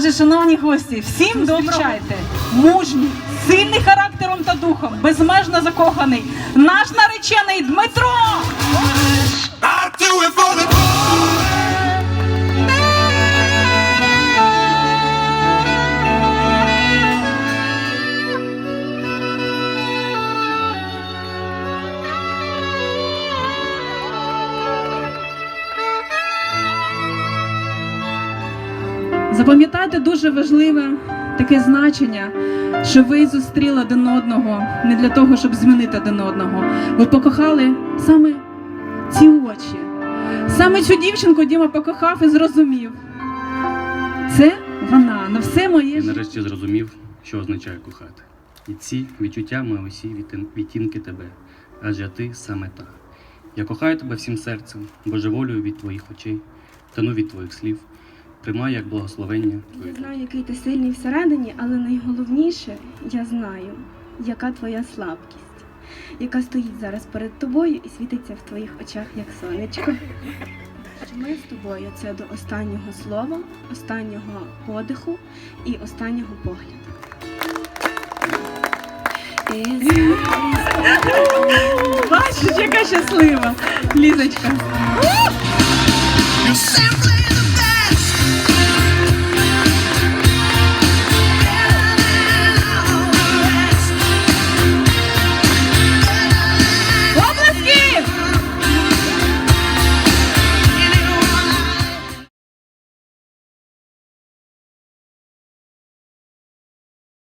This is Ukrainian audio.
Отже, шановні гості, всім зустрічайте мужній, сильний характером та духом, безмежно закоханий, наш наречений Дмитро! Запам'ятайте дуже важливе таке значення, що ви зустріли один одного не для того, щоб змінити один одного. Ви покохали саме ці очі. Саме цю дівчинку Діма покохав і зрозумів. Це вона на все моє Я нарешті зрозумів, що означає кохати. І ці відчуття мої усі відтінки тебе, адже ти саме та. Я кохаю тебе всім серцем, божеволюю від твоїх очей, тону від твоїх слів, приймаю як благословення Я знаю, який ти сильний всередині, але найголовніше я знаю, яка твоя слабкість, яка стоїть зараз перед тобою і світиться в твоїх очах, як сонечко. Що Ми з тобою це до останнього слова, останнього подиху і останнього погляду. Бачиш, яка щаслива. Лізочка.